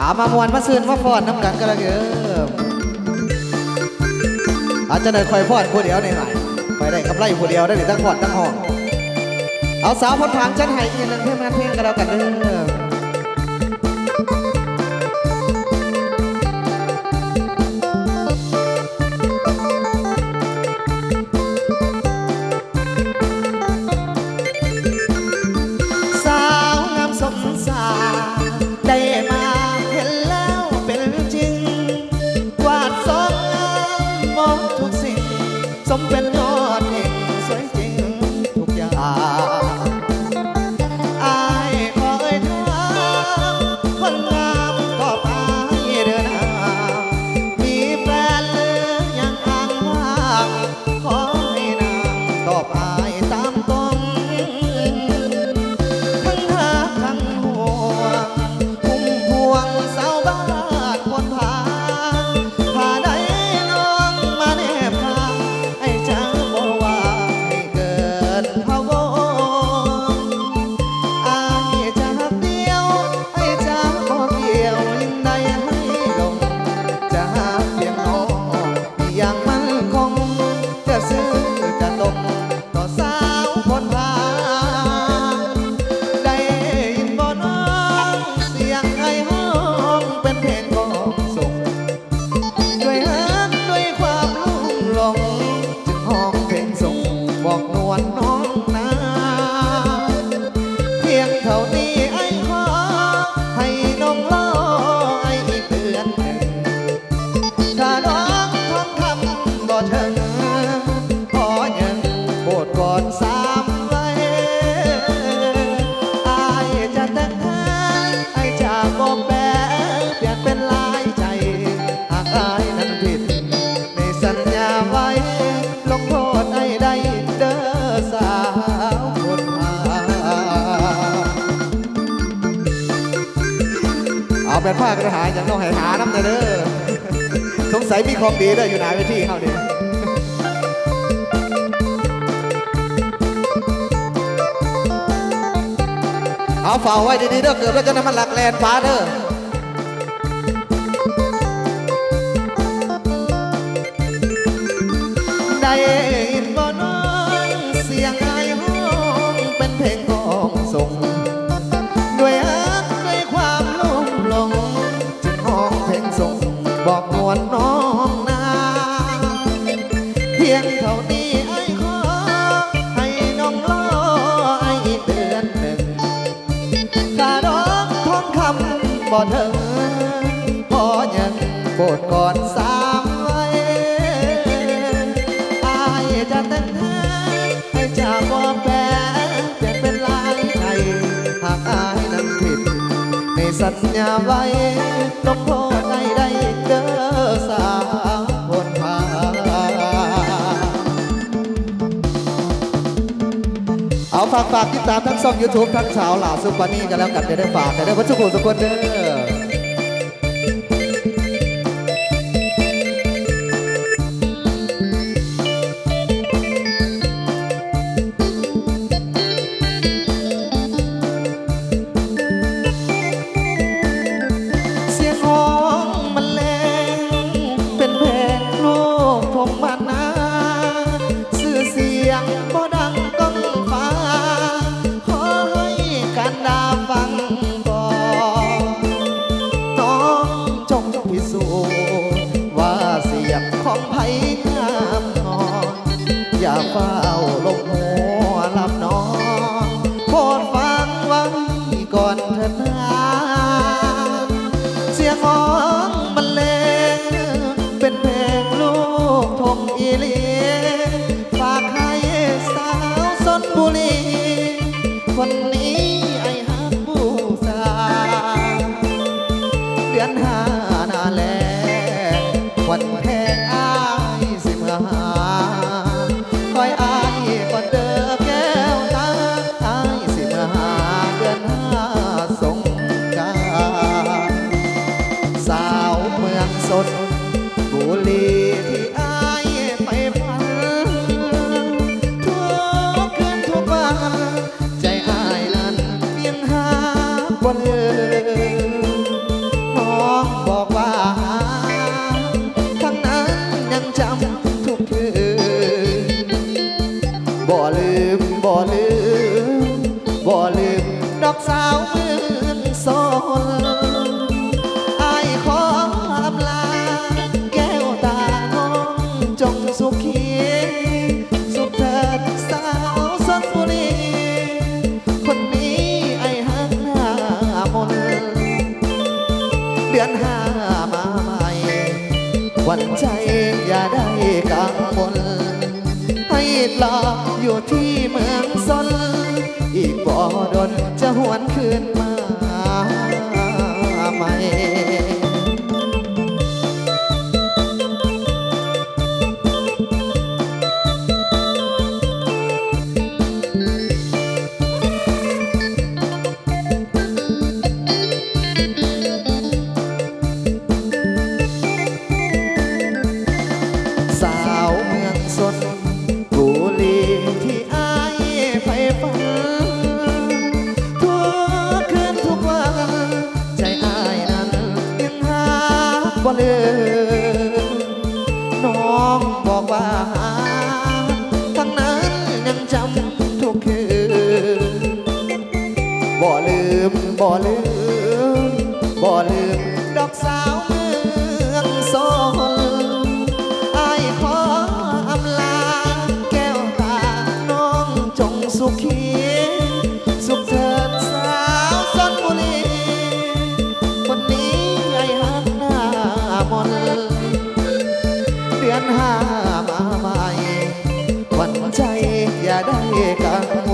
อามามวนมาซื้อมาฟอนน้ำกันก็แล้วเอออาจจะเดินคอยฟอนผู้เดียวในหลายอยได้กับไรผู้เดียวได้หรือตั้งฟอนตั้งห้องเอาสาวพดผางจันไห้อีกหนึ่งเพื่อนเพื่อนกันแล้วกันเด้อ sống bên nhau ม่นผ้ากัะหาอย่างน้องให้หาน้ำเด้อสงสัยมีของดีได้อยู่ไหนไปที่เขาเนี่ยเอาฝ่าไว้ดีๆเด้อเกือบแล้วจะน้ำมันหลักแลนฟ้าเด้อได้ บ่ถึงพอยังโกรธก่อนสามไว้อายจะแต่งแานให้จะบ่แปลจะเป็นลายไทยหากอายนั้นผิด ในสัญญาไว้ต้องโทษ ฝากฝากติดตามทั้งช่องยูทูบทั้งชาวหล่าซุปปานี่กันแล้วกันเได้ฝากเดี๋ได้วัชรพลสุกคนเด้อ อย่าเฝ้าลมางคนให้ลาอยู่ที่เมืองซนอีกบ่อดนจะหวนคืนืมบ่ลืมบ่ลืมดอกสาวเมืองสอนไอ้ขออำลาแก้วตาน้องจงสุขีสุขเถิดสาวสนบุรีวันนี้ไอ้ฮักหน้ามนเดือนห้ามาใหม่หวันใจอย่าได้กัน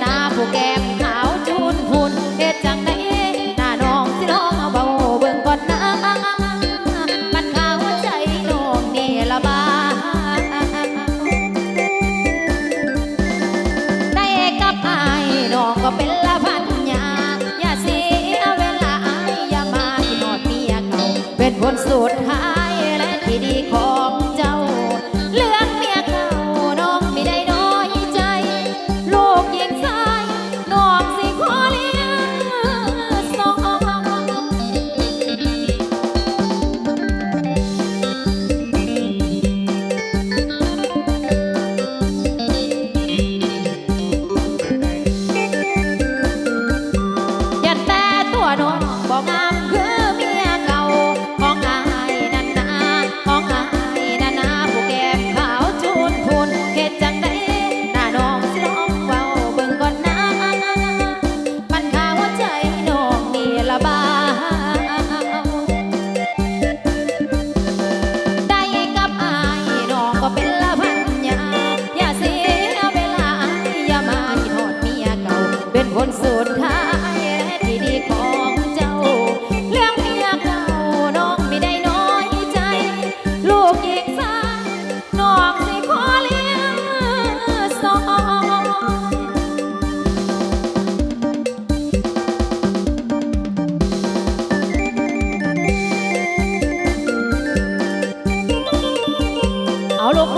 หน้าผู้แก้ม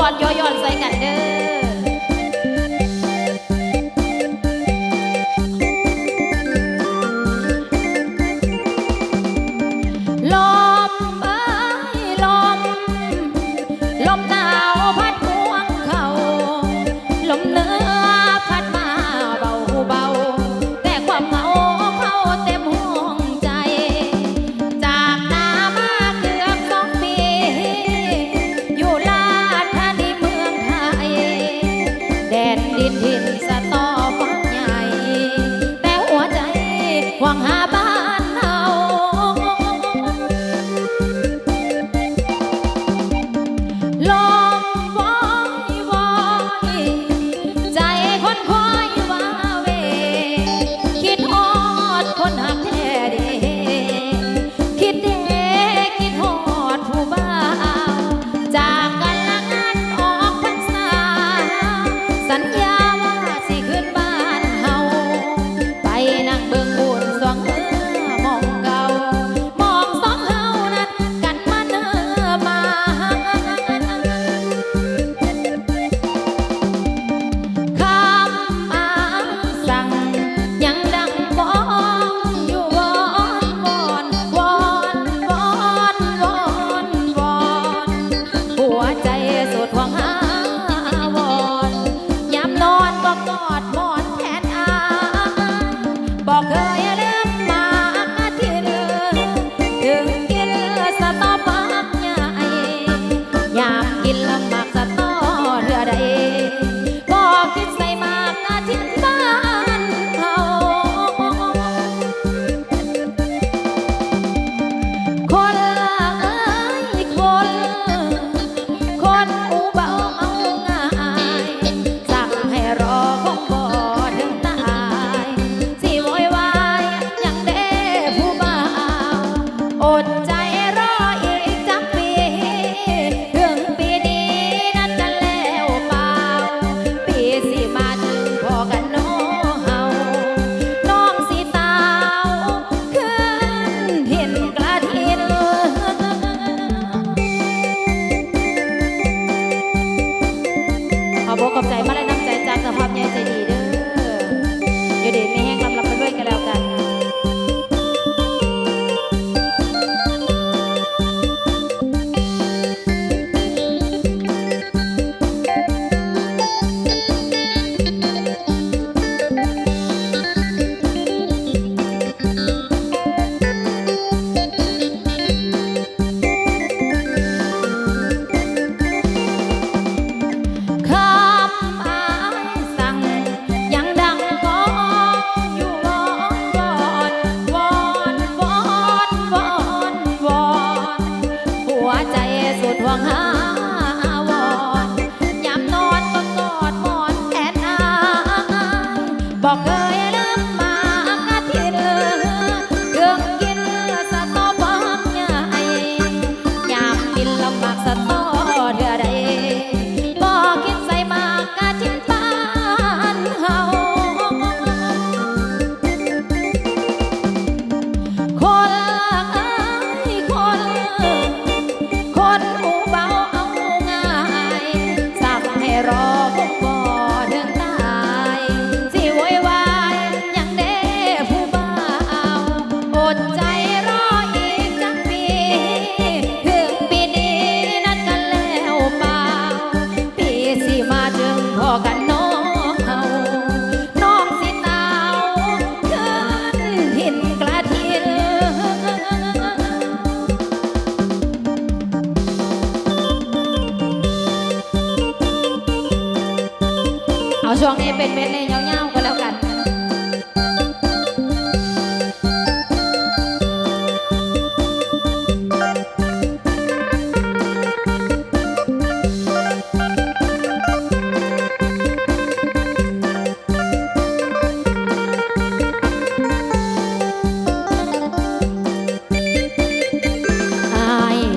อนย่อนใส่กันเด้อ ดินหินส gillam เป็นเม็ดเลยเงาวๆก็แล้วกัน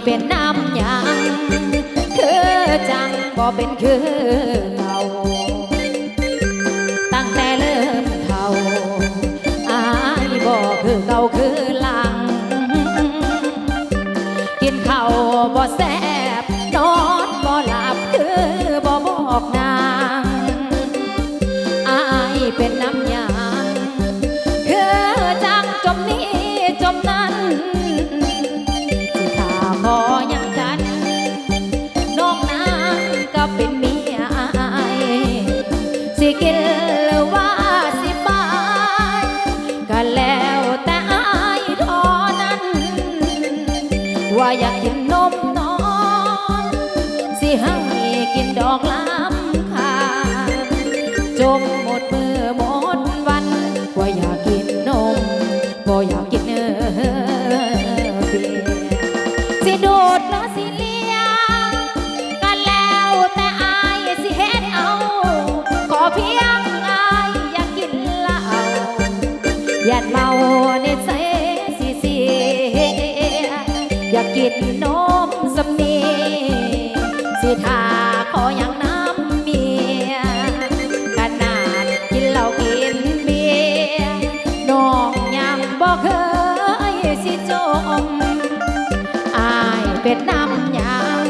เป็นน้ำยังคือจังบ่เป็นคือ เาคือหลัง กินเขาบ่แซ่บนอนบ่หลับคือบ่บอกนางอายเป็นน้ำ อกล้ำคาจมหมดมือหมดวันว่าอยากกินนมบ่อยากกินเนื้อเบียสิโดดแล้วสิเลี้ยงกันแล้วแต่อายสิเฮ็ดเอา ขอเพียงอายอยากกินเหล้าอย่าเมาในใจสิเสียอยากกินนมสำนีสิทา นำยาง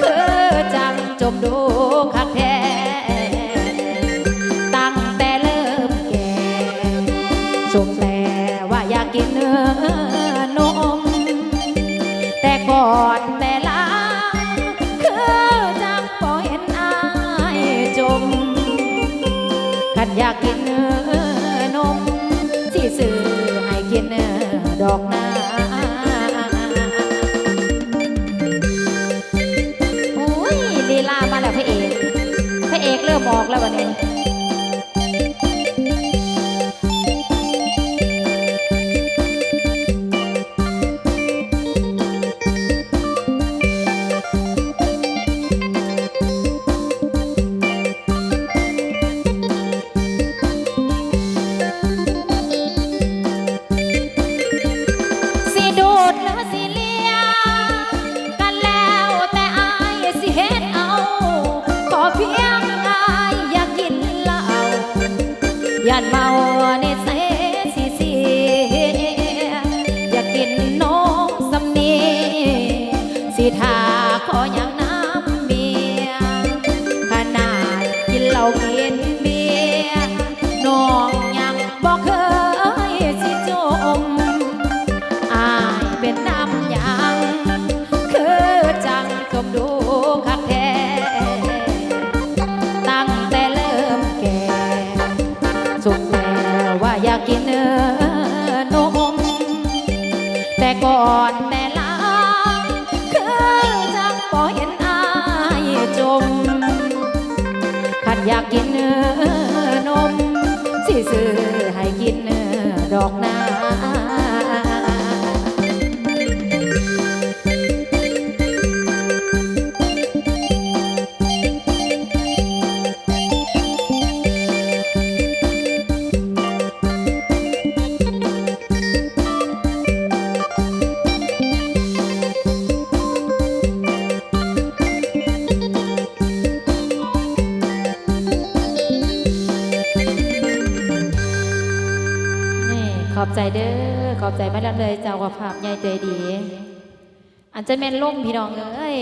คือจังจมดูคักแท้ตั้งแต่เริ่มแก่ชมแต่ว่าอยากกินเนื้อนม แต่ก่อนแต่ละคือจังพอเห็นอายจมขันอยากกินเนื้อนมที่ซื้อให้กินเนื้อดอกนา लागला बनवून เลยเจ้ากับภาพใหญ่ใจดี อันจะแม่นล่มพี่น้องเอ้ย